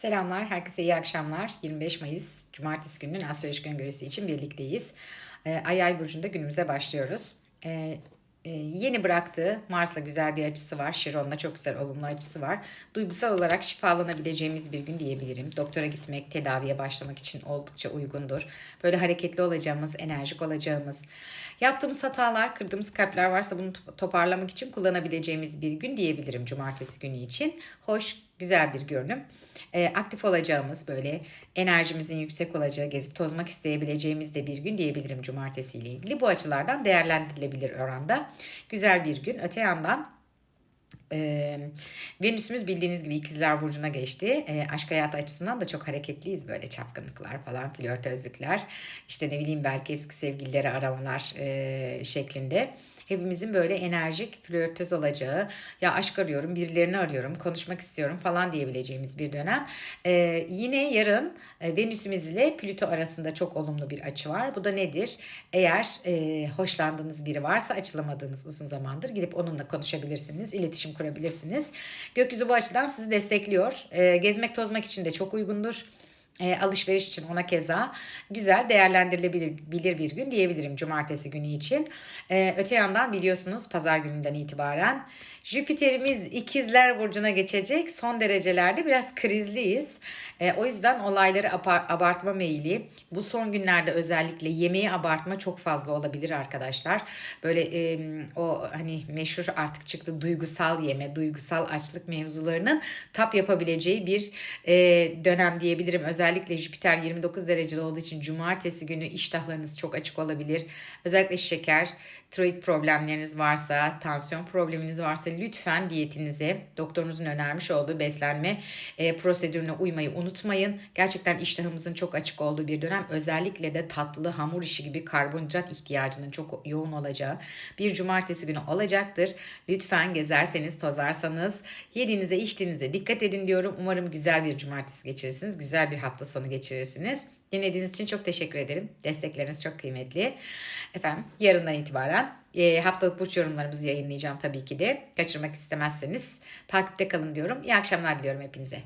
Selamlar, herkese iyi akşamlar. 25 Mayıs Cumartesi gününün astrolojik öngörüsü için birlikteyiz. Ee, Ay Ay Burcu'nda günümüze başlıyoruz. Ee, e, yeni bıraktığı Mars'la güzel bir açısı var. Şiron'la çok güzel olumlu açısı var. Duygusal olarak şifalanabileceğimiz bir gün diyebilirim. Doktora gitmek, tedaviye başlamak için oldukça uygundur. Böyle hareketli olacağımız, enerjik olacağımız, yaptığımız hatalar, kırdığımız kalpler varsa bunu to- toparlamak için kullanabileceğimiz bir gün diyebilirim Cumartesi günü için. Hoş, güzel bir görünüm. Ee, aktif olacağımız böyle enerjimizin yüksek olacağı, gezip tozmak isteyebileceğimiz de bir gün diyebilirim cumartesi ile ilgili. Bu açılardan değerlendirilebilir oranda. Güzel bir gün. Öte yandan e, Venüs'ümüz bildiğiniz gibi ikizler burcuna geçti. E, aşk hayatı açısından da çok hareketliyiz böyle çapkınlıklar falan, flörtözlükler. İşte ne bileyim belki eski sevgilileri aramalar e, şeklinde. Hepimizin böyle enerjik, flörtöz olacağı, ya aşk arıyorum, birilerini arıyorum, konuşmak istiyorum falan diyebileceğimiz bir dönem. E, yine yarın e, Venüs'ümüz ile Plüto arasında çok olumlu bir açı var. Bu da nedir? Eğer e, hoşlandığınız biri varsa açılamadığınız uzun zamandır gidip onunla konuşabilirsiniz, iletişim kurabilirsiniz. Gökyüzü bu açıdan sizi destekliyor. E, gezmek tozmak için de çok uygundur. E, alışveriş için ona keza güzel değerlendirilebilir bilir bir gün diyebilirim cumartesi günü için. E, öte yandan biliyorsunuz pazar gününden itibaren Jüpiter'imiz ikizler burcuna geçecek. Son derecelerde biraz krizliyiz. E, o yüzden olayları abartma meyili. Bu son günlerde özellikle yemeği abartma çok fazla olabilir arkadaşlar. Böyle e, o hani meşhur artık çıktı duygusal yeme, duygusal açlık mevzularının tap yapabileceği bir e, dönem diyebilirim. Özellikle Jüpiter 29 derecede olduğu için cumartesi günü iştahlarınız çok açık olabilir. Özellikle şeker, tiroid problemleriniz varsa, tansiyon probleminiz varsa lütfen diyetinize, doktorunuzun önermiş olduğu beslenme e, prosedürüne uymayı unutmayın. Gerçekten iştahımızın çok açık olduğu bir dönem. Özellikle de tatlı, hamur işi gibi karbonhidrat ihtiyacının çok yoğun olacağı bir cumartesi günü olacaktır. Lütfen gezerseniz, tozarsanız yediğinize, içtiğinize dikkat edin diyorum. Umarım güzel bir cumartesi geçirirsiniz. Güzel bir hafta sonu geçirirsiniz. Dinlediğiniz için çok teşekkür ederim. Destekleriniz çok kıymetli. Efendim yarından itibaren e, haftalık burç yorumlarımızı yayınlayacağım tabii ki de. Kaçırmak istemezseniz takipte kalın diyorum. İyi akşamlar diliyorum hepinize.